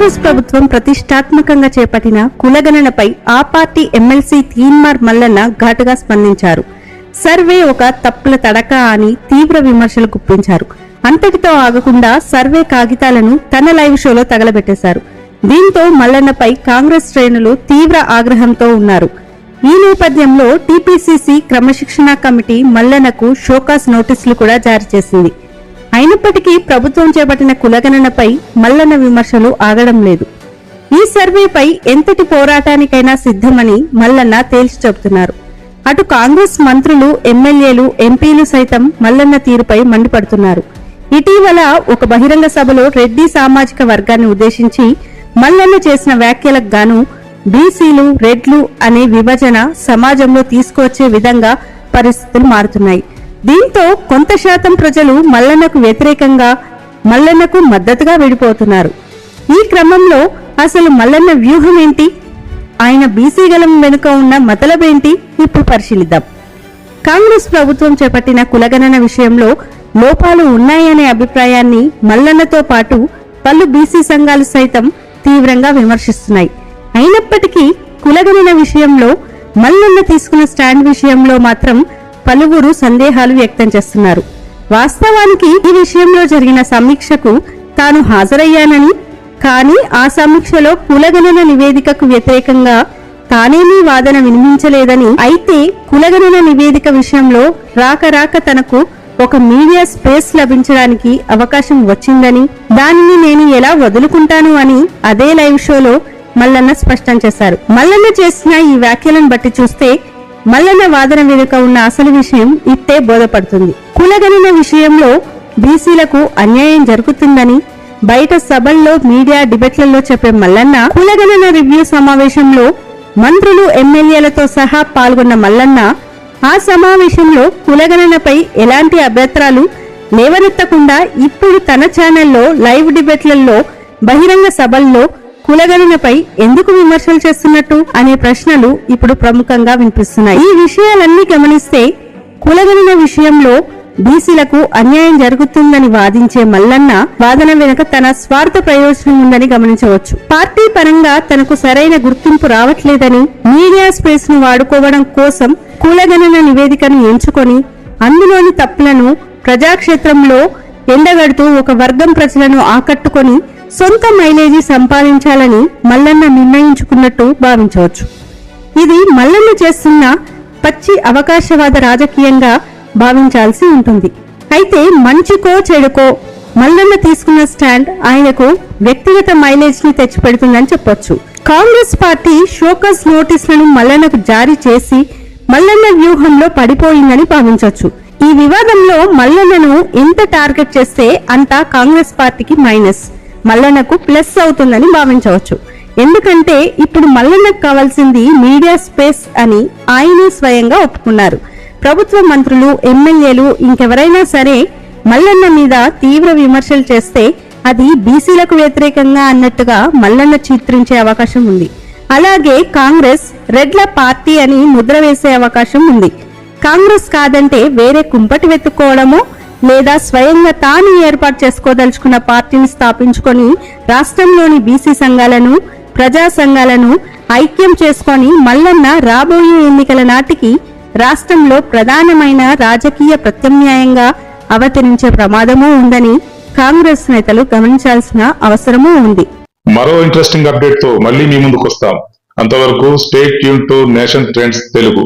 కాంగ్రెస్ ప్రభుత్వం ప్రతిష్టాత్మకంగా చేపట్టిన కులగణనపై ఆ పార్టీ ఎమ్మెల్సీ తీన్మార్ మల్లన్న ఘాటుగా స్పందించారు. సర్వే ఒక తప్పుల తడక అని తీవ్ర విమర్శలు గుప్పించారు అంతటితో ఆగకుండా సర్వే కాగితాలను తన లైవ్ షోలో తగలబెట్టేశారు. దీంతో మల్లన్నపై కాంగ్రెస్ శ్రేణులు తీవ్ర ఆగ్రహంతో ఉన్నారు. ఈ నేపథ్యంలో టీపీసీసీ క్రమశిక్షణా కమిటీ మల్లన్నకు షోకాస్ నోటీసులు కూడా జారీ చేసింది. అయినప్పటికీ ప్రభుత్వం చేపట్టిన కులగణనపై మల్లన్న విమర్శలు ఆగడం లేదు. ఈ సర్వేపై ఎంతటి పోరాటానికైనా సిద్ధమని మల్లన్న తేల్చి చెబుతున్నారు. అటు కాంగ్రెస్ మంత్రులు ఎమ్మెల్యేలు ఎంపీలు సైతం మల్లన్న తీరుపై మండిపడుతున్నారు. ఇటీవల ఒక బహిరంగ సభలో రెడ్డి సామాజిక వర్గాన్ని ఉద్దేశించి మల్లన్న చేసిన వ్యాఖ్యలకు గాను బీసీలు రెడ్లు అనే విభజన సమాజంలో తీసుకువచ్చే విధంగా పరిస్థితులు మారుతున్నాయి. దీంతో కొంత శాతం ప్రజలు మల్లన్నకు వ్యతిరేకంగా మల్లన్నకు మద్దతుగా విడిపోతున్నారు. ఈ క్రమంలో అసలు మల్లన్న వ్యూహం ఏంటి ఆయన బీసీ గలం వెనుక ఉన్న మతలబేంటి? ఇప్పుడు పరిశీలిద్దాం. కాంగ్రెస్ ప్రభుత్వం చేపట్టిన కులగణన విషయంలో లోపాలు ఉన్నాయనే అభిప్రాయాన్ని మల్లన్నతో పాటు పలు బీసీ సంఘాలు సైతం తీవ్రంగా విమర్శిస్తున్నాయి. అయినప్పటికీ కులగణన విషయంలో మల్లన్న తీసుకున్న స్టాండ్ విషయంలో మాత్రం పలువురు సందేహాలు వ్యక్తం చేస్తున్నారు. వాస్తవానికి ఈ విషయంలో జరిగిన సమీక్షకు తాను హాజరయ్యానని కానీ ఆ సమీక్షలో కులగణన నివేదికకు వ్యతిరేకంగా తానేమీ వాదన వినిపించలేదని అయితే కులగణన నివేదిక విషయంలో రాక రాక తనకు ఒక మీడియా స్పేస్ లభించడానికి అవకాశం వచ్చిందని దానిని నేను ఎలా వదులుకుంటాను అని అదే లైవ్ షోలో మల్లన్న స్పష్టం చేశారు. మల్లన్న చేసిన ఈ వ్యాఖ్యలను బట్టి చూస్తే మల్లన్న వాదన వెనుక ఉన్న అసలు విషయం ఇట్టే బోధపడుతుంది. కులగణన విషయంలో బీసీలకు అన్యాయం జరుగుతుందని బయట సభల్లో మీడియా డిబేట్లలో చెప్పే మల్లన్న కులగణన రివ్యూ సమావేశంలో మంత్రులు ఎమ్మెల్యేలతో సహా పాల్గొన్న మల్లన్న ఆ సమావేశంలో కులగణనపై ఎలాంటి అభ్యంతరాలు లేవనెత్తకుండా ఇప్పుడు తన ఛానల్లో లైవ్ డిబేట్లలో బహిరంగ సభల్లో కులగణనపై ఎందుకు విమర్శలు చేస్తున్నట్టు అనే ప్రశ్నలు ఇప్పుడు ప్రముఖంగా వినిపిస్తున్నాయి. ఈ విషయాలన్నీ గమనిస్తే కులగణన విషయంలో బీసీలకు అన్యాయం జరుగుతుందని వాదించే మల్లన్న వాదన వెనుక తన స్వార్థ ప్రయోజనం ఉందని గమనించవచ్చు. పార్టీ పరంగా తనకు సరైన గుర్తింపు రావట్లేదని మీడియా స్పేస్ను వాడుకోవడం కోసం కులగణన నివేదికను ఎంచుకొని అందులోని తప్పులను ప్రజాక్షేత్రంలో ఎండగడుతూ ఒక వర్గం ప్రజలను ఆకట్టుకొని సొంత మైలేజీ సంపాదించాలని మల్లన్న నిర్ణయించుకున్నట్టు భావించవచ్చు. ఇది మల్లన్న చేస్తున్న పచ్చి అవకాశవాద రాజకీయంగా భావించాల్సి ఉంటుంది. అయితే మంచికో చెడుకో మల్లన్న తీసుకున్న స్టాండ్ ఆయనకు వ్యక్తిగత మైలేజ్ని తెచ్చిపెడుతుందని చెప్పొచ్చు. కాంగ్రెస్ పార్టీ షోకస్ నోటీసులను మల్లన్నకు జారీ చేసి మల్లన్న వ్యూహంలో పడిపోయిందని భావించవచ్చు. ఈ వివాదంలో మల్లన్నను ఎంత టార్గెట్ చేస్తే అంత కాంగ్రెస్ పార్టీకి మైనస్. మల్లన్నకు ప్లస్ అవుతుందని భావించవచ్చు. ఎందుకంటే ఇప్పుడు మల్లన్నకు కావాల్సింది మీడియా స్పేస్ అని ఆయనే స్వయంగా ఒప్పుకున్నారు. ప్రభుత్వ మంత్రులు ఎమ్మెల్యేలు ఇంకెవరైనా సరే మల్లన్న మీద తీవ్ర విమర్శలు చేస్తే అది బీసీలకు వ్యతిరేకంగా అన్నట్టుగా మల్లన్న చిత్రించే అవకాశం ఉంది. అలాగే కాంగ్రెస్ రెడ్ల పార్టీ అని ముద్ర వేసే అవకాశం ఉంది. కాంగ్రెస్ కాదంటే వేరే కుంపటి వెతుక్కోవడమో లేదా స్వయంగా తాను ఏర్పాటు చేసుకోదలుచుకున్న పార్టీని స్థాపించుకొని రాష్ట్రంలోని బీసీ సంఘాలను ప్రజా సంఘాలను ఐక్యం చేసుకొని మల్లన్న రాబోయే ఎన్నికల నాటికి రాష్ట్రంలో ప్రధానమైన రాజకీయ ప్రత్యామ్నాయంగా అవతరించే ప్రమాదమూ ఉందని కాంగ్రెస్ నేతలు గమనించాల్సిన అవసరమూ ఉంది. మరో ఇంట్రెస్టింగ్ అప్డేట్తో మళ్ళీ మీ ముందుకు వస్తాం అంతవరకు stay tune to nation trends Telugu.